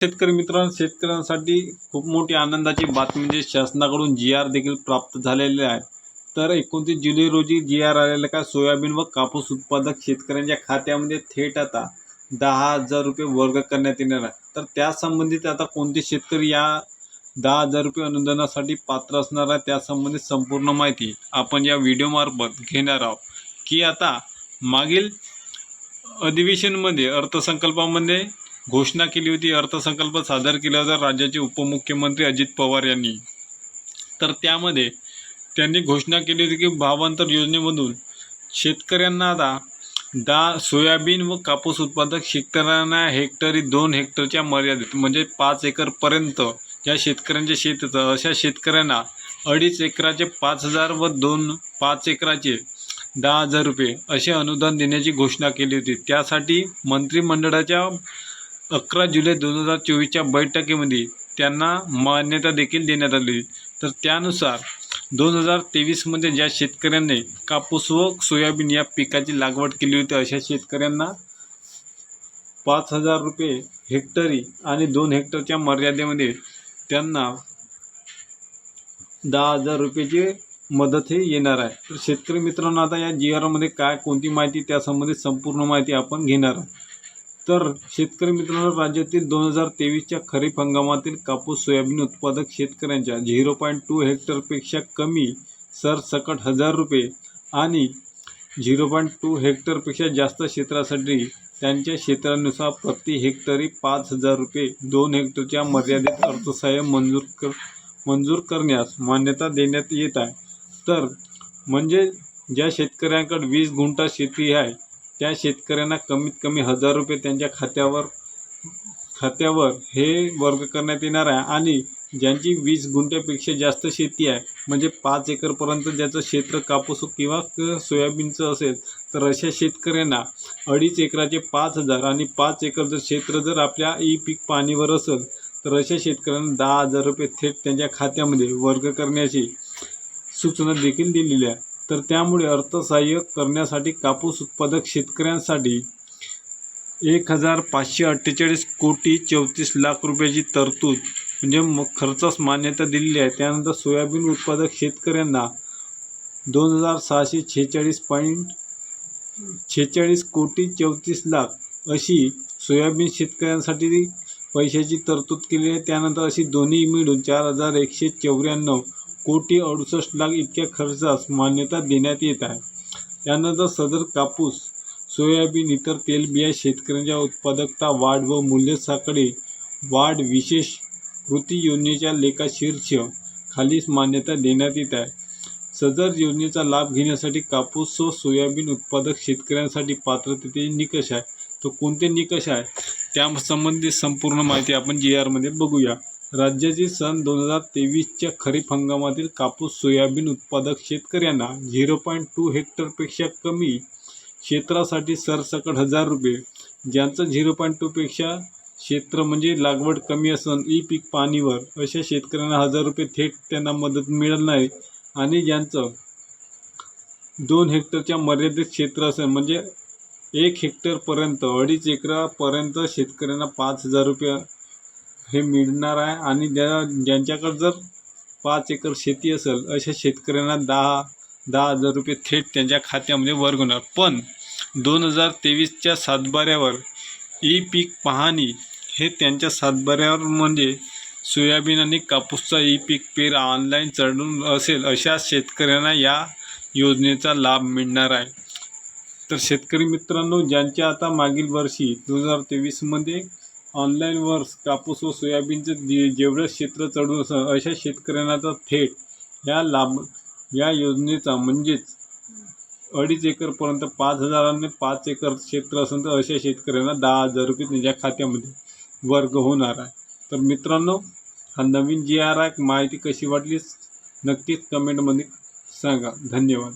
शेतकरी मित्रांनो शेतकऱ्यांसाठी खूप मोठी आनंदाची बातमी म्हणजे शासनाकडून जी आर देखील प्राप्त झालेले आहे तर एकोणतीस जुलै रोजी जी आर आलेला का सोयाबीन व कापूस उत्पादक शेतकऱ्यांच्या खात्यामध्ये थेट आता दहा हजार रुपये वर्ग करण्यात येणार आहे. तर त्यासंबंधित आता कोणते शेतकरी या दहा हजार रुपये अनुदानासाठी पात्र असणार आहे त्यासंबंधित संपूर्ण माहिती आपण या व्हिडिओमार्फत घेणार आहोत. की आता मागील अधिवेशनमध्ये अर्थसंकल्पामध्ये घोषणा केली होती अर्थसंकल्प सादर केला होता राज्याचे उपमुख्यमंत्री अजित पवार यांनी. तर त्यामध्ये त्यांनी घोषणा केली होती की भावांतर योजनेमधून शेतकऱ्यांना आता दहा सोयाबीन व कापूस उत्पादक शेतकऱ्यांना हेक्टरी दोन हेक्टरच्या मर्यादित म्हणजे पाच एकरपर्यंत ज्या शेतकऱ्यांच्या शेतीचं अशा शेतकऱ्यांना अडीच एकराचे पाच हजार व दोन पाच एकराचे दहा हजार रुपये असे अनुदान देण्याची घोषणा केली होती. त्यासाठी मंत्रिमंडळाच्या अकरा जुलै दोन हजार चोवीसच्या बैठकीमध्ये त्यांना मान्यता देखील देण्यात आली. तर त्यानुसार दोन हजार तेवीसमध्ये ज्या शेतकऱ्यांनी कापूस व सोयाबीन या पिकाची लागवड केली होती अशा शेतकऱ्यांना पाच हजार रुपये हेक्टरी आणि दोन हेक्टरच्या मर्यादेमध्ये त्यांना दहा हजार रुपयेची मदत हे येणार आहे. तर शेतकरी मित्रांनो आता या जी आरमध्ये काय कोणती माहिती त्यासंबंधित संपूर्ण माहिती आपण घेणार आहोत. तर शेतकरी मित्रांनो राज्यातील दोन हजार तेवीसच्या खरीप हंगामातील कापूस सोयाबीन उत्पादक शेतकऱ्यांच्या झिरो पॉईंट टू हेक्टरपेक्षा कमी सरसकट हजार रुपये आणि झिरो पॉईंट टू हेक्टरपेक्षा जास्त क्षेत्रासाठी त्यांच्या क्षेत्रानुसार प्रति हेक्टरी पाच हजार रुपये दोन हेक्टरच्या मर्यादित अर्थसहाय्य मंजूर कर मंजूर करण्यास मान्यता देण्यात येत आहे. तर म्हणजे ज्या शेतकऱ्यांकडे वीस गुंठा शेती आहे त्या शेतकऱ्यांना कमीत कमी हजार रुपये त्यांच्या खात्यावर खात्यावर हे वर्ग करण्यात येणार आहे. आणि ज्यांची वीस गुंठ्यापेक्षा जास्त शेती आहे म्हणजे पाच एकरपर्यंत ज्याचं क्षेत्र कापूस किंवा क- सोयाबीनचं असेल तर अशा शेतकऱ्यांना अडीच एकराचे पाच हजार आणि पाच एकर जर क्षेत्र जर आपल्या ई पीक पाणीवर असेल तर अशा शेतकऱ्यांना दहा हजार रुपये थेट त्यांच्या खात्यामध्ये वर्ग करण्याची सूचना देखील दिलेली आहे. तर त्यामुळे अर्थसहाय्य करण्यासाठी कापूस उत्पादक शेतकऱ्यांसाठी एक हजार पाचशे अठ्ठेचाळीस कोटी चौतीस लाख रुपयाची तरतूद म्हणजे म खर्चास मान्यता दिलेली आहे. त्यानंतर सोयाबीन उत्पादक शेतकऱ्यांना दोन हजार सहाशे छेचाळीस पॉईंट छेचाळीस कोटी चौतीस लाख अशी सोयाबीन शेतकऱ्यांसाठी पैशाची तरतूद केली आहे. त्यानंतर अशी दोन्ही मिळून चार हजार एकशे चौऱ्याण्णव कोटी अडुसष्ट लाख इतक्या खर्चास मान्यता देण्यात येत आहे. त्यानंतर सदर कापूस सोयाबीन इतर तेलबिया शेतकऱ्यांच्या उत्पादकता वाढ व मूल्य साखळी वाढ विशेष कृती योजनेच्या लेखाशीर्ष खालीच मान्यता देण्यात येत आहे. सदर योजनेचा लाभ घेण्यासाठी कापूस व सोयाबीन उत्पादक शेतकऱ्यांसाठी पात्रतेचे निकष आहे. तर कोणते निकष आहे? त्यासंबंधी संपूर्ण माहिती आपण जी आरमध्ये बघूया. राज्याची सन दोन हजार तेवीसच्या खरीप हंगामातील कापूस सोयाबीन उत्पादक शेतकऱ्यांना झिरो पॉईंट टू हेक्टरपेक्षा कमी क्षेत्रासाठी सरसकट हजार रुपये. ज्यांचं झिरो पॉईंट टूपेक्षा क्षेत्र म्हणजे लागवड कमी असन ई पीक पाणीवर अशा शेतकऱ्यांना हजार रुपये थेट त्यांना मदत मिळणार आहे आणि ज्यांचं दोन हेक्टरच्या मर्यादित क्षेत्र असेल म्हणजे एक हेक्टरपर्यंत अडीच एकरापर्यंत शेतकऱ्यांना पाच हजार रुपये हे मिळणार आहे आणि ज्या ज्यांच्याकडे जर पाच एकर शेती असेल अशा शेतकऱ्यांना दहा दहा हजार रुपये थेट त्यांच्या खात्यामध्ये वर्ग होणार. पण दोन हजार तेवीसच्या सातबाऱ्यावर ई पीक पाहणी हे त्यांच्या सातबाऱ्यावर म्हणजे सोयाबीन आणि कापूसचा ई पीक पेर ऑनलाईन चढून असेल अशा शेतकऱ्यांना या योजनेचा लाभ मिळणार आहे. तर शेतकरी मित्रांनो ज्यांच्या आता मागील वर्षी दोन हजार तेवीसमध्ये ऑनलाईनवर कापूस व सोयाबीनचं जे जेवढं क्षेत्र चढून अशा शेतकऱ्यांना थेट या लाभ या योजनेचा म्हणजेच अडीच एकरपर्यंत पाच हजारांनी पाच एकर क्षेत्र असेल तर अशा शेतकऱ्यांना दहा हजार रुपये त्यांच्या खात्यामध्ये वर्ग होणार आहे. तर मित्रांनो हा नवीन जी आर आहे माहिती कशी वाटली? नक्कीच कमेंटमध्ये सांगा. धन्यवाद.